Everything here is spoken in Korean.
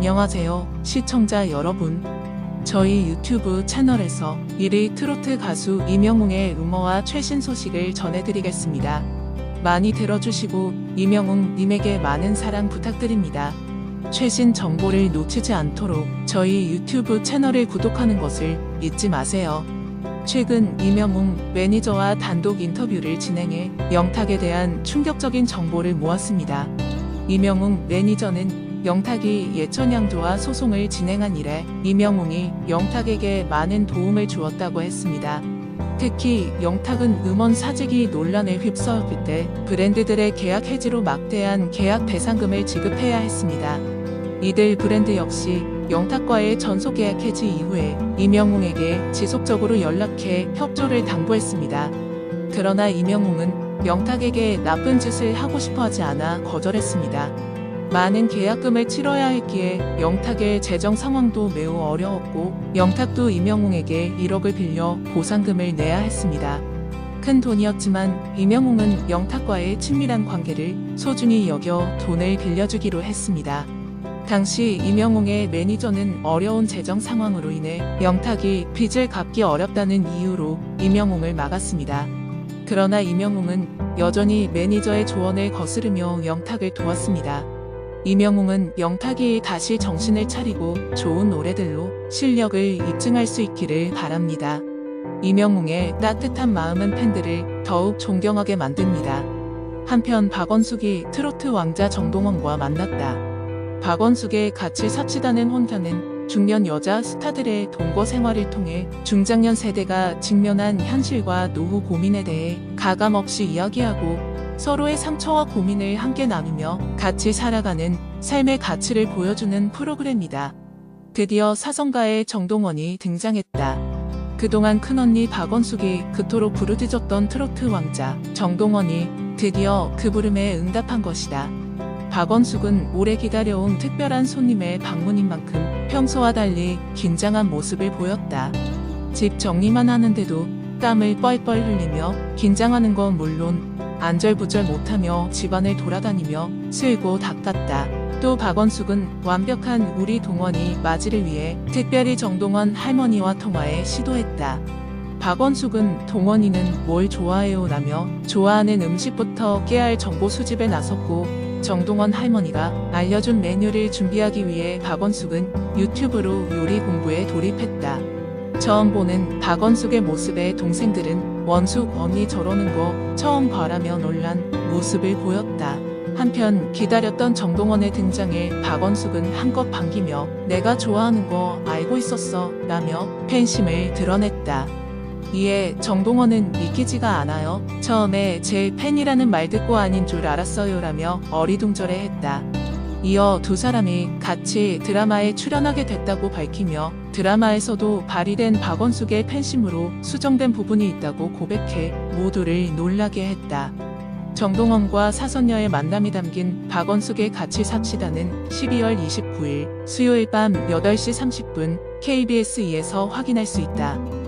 안녕하세요, 시청자 여러분. 저희 유튜브 채널에서 1위 트로트 가수 이명웅의 루머와 최신 소식을 전해드리겠습니다. 많이 들어주시고 이명웅 님에게 많은 사랑 부탁드립니다. 최신 정보를 놓치지 않도록 저희 유튜브 채널을 구독하는 것을 잊지 마세요. 최근 이명웅 매니저와 단독 인터뷰를 진행해 영탁에 대한 충격적인 정보를 모았습니다. 이명웅 매니저는 영탁이 예천양조와 소송을 진행한 이래 이명웅이 영탁에게 많은 도움을 주었다고 했습니다. 특히 영탁은 음원 사재기 논란에 휩싸였을 때 브랜드들의 계약 해지로 막대한 계약 배상금을 지급해야 했습니다. 이들 브랜드 역시 영탁과의 전속 계약 해지 이후에 이명웅에게 지속적으로 연락해 협조를 당부했습니다. 그러나 이명웅은 영탁에게 나쁜 짓을 하고 싶어 하지 않아 거절했습니다. 많은 계약금을 치러야 했기에 영탁의 재정 상황도 매우 어려웠고 영탁도 이명웅에게 1억을 빌려 보상금을 내야 했습니다. 큰 돈이었지만 이명웅은 영탁과의 친밀한 관계를 소중히 여겨 돈을 빌려주기로 했습니다. 당시 이명웅의 매니저는 어려운 재정 상황으로 인해 영탁이 빚을 갚기 어렵다는 이유로 이명웅을 막았습니다. 그러나 이명웅은 여전히 매니저의 조언을 거스르며 영탁을 도왔습니다. 이명웅은 영탁이 다시 정신을 차리고 좋은 노래들로 실력을 입증할 수 있기를 바랍니다. 이명웅의 따뜻한 마음은 팬들을 더욱 존경하게 만듭니다. 한편 박원숙이 트로트 왕자 정동원과 만났다. 박원숙의 같이 삽시다는 혼편은 중년 여자 스타들의 동거 생활을 통해 중장년 세대가 직면한 현실과 노후 고민에 대해 가감없이 이야기하고 서로의 상처와 고민을 함께 나누며 같이 살아가는 삶의 가치를 보여주는 프로그램이다. 드디어 사성가의 정동원이 등장했다. 그동안 큰언니 박원숙이 그토록 부르짖었던 트로트 왕자 정동원이 드디어 그 부름에 응답한 것이다. 박원숙은 오래 기다려온 특별한 손님의 방문인 만큼 평소와 달리 긴장한 모습을 보였다. 집 정리만 하는데도 땀을 뻘뻘 흘리며 긴장하는 건 물론 안절부절 못하며 집안을 돌아다니며 쓸고 닦았다. 또 박원숙은 완벽한 우리 동원이 맞이를 위해 특별히 정동원 할머니와 통화에 시도했다. 박원숙은 동원이는 뭘 좋아해요 라며 좋아하는 음식부터 깨알 정보 수집에 나섰고 정동원 할머니가 알려준 메뉴를 준비하기 위해 박원숙은 유튜브로 요리 공부에 돌입했다. 처음 보는 박원숙의 모습에 동생들은 원숙 언니 저러는 거 처음 봐라며 놀란 모습을 보였다. 한편 기다렸던 정동원의 등장에 박원숙은 한껏 반기며 내가 좋아하는 거 알고 있었어 라며 팬심을 드러냈다. 이에 정동원은 믿기지가 않아요. 처음에 제 팬이라는 말 듣고 아닌 줄 알았어요 라며 어리둥절해 했다. 이어 두 사람이 같이 드라마에 출연하게 됐다고 밝히며 드라마에서도 발휘된 박원숙의 팬심으로 수정된 부분이 있다고 고백해 모두를 놀라게 했다. 정동원과 사선녀의 만남이 담긴 박원숙의 같이 삽시다는 12월 29일 수요일 밤 8시 30분 KBS 2에서 확인할 수 있다.